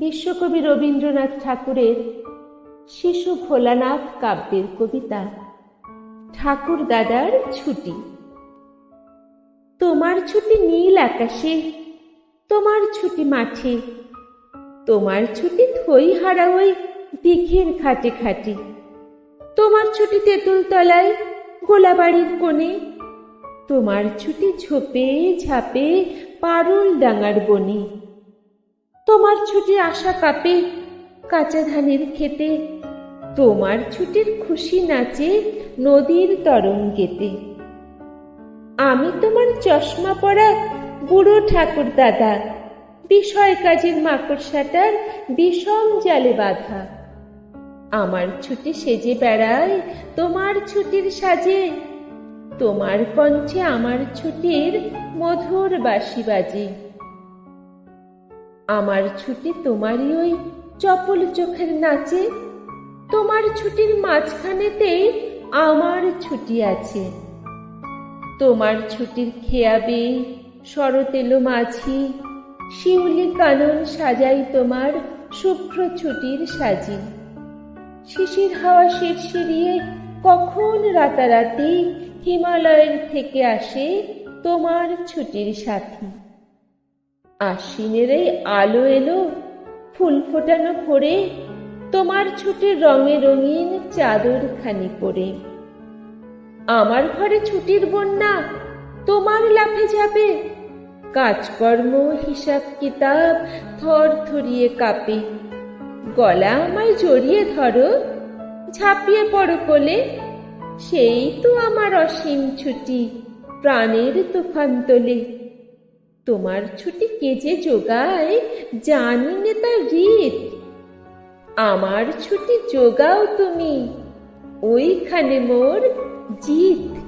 বিশ্বকবি রবীন্দ্রনাথ ঠাকুরের শিশু ভোলানাথ কাব্যের কবিতা, ঠাকুর দাদার ছুটি। তোমার ছুটি নীল আকাশে, তোমার ছুটি মাঠে, তোমার ছুটি থই হারা ওই দিঘের খাটে খাটে, তোমার ছুটি তেঁতুল তলায় গোলাবাড়ির কোণে, তোমার ছুটি ঝোপে ঝাপে পারুল ডাঙার বনে। তোমার ছুটি আশা কাপে কাঁচা ধানের খেতে তোমার ছুটির খুশি নাচে নদীর তরঙ্গেতে আমি তোমার চশমা পরা বুড়ো ঠাকুর দাদা, বিষয় কাজের মাকড়সাটার বিষম জালে বাঁধা। আমার ছুটি সেজে বেড়ায় তোমার ছুটির সাজে, তোমার কণ্ঠে আমার ছুটির মধুর বাঁশি বাজে। আমার ছুটি তোমারই ওই চপল চোখের নাচে? তোমার ছুটির মাঝখানেতেই আমার ছুটি আছে। তোমার ছুটির খেয়াবে শরৎ এলো মাঝি, শিউলি কানন সাজাই তোমার শুভ্র ছুটির সাজি। শিশির হাওয়া শিরশিরিয়ে কখন রাতারাতি হিমালয়ের থেকে আসে তোমার ছুটির সাথী? আশ্বিনের এই আলো এলো, ফুল ফোটানো ভরে, তোমার ছুটির রঙে রঙিন চাদর খানি পরে। আমার ঘরে ছুটির বন্যা, তোমার লাফে যাবে। কাজকর্ম, হিসাব কিতাব, থর থরিয়ে কাঁপে। গলা আমায় জড়িয়ে ধরো, ঝাঁপিয়ে পড়ো কোলে। সেই তো আমার অসীম ছুটি, প্রাণের তুফান তোলে। তোমার ছুটি কে যে জোগায় জানি নে তার রীত আমার ছুটি জোগাও তুমি, ওইখানে মোর জিত।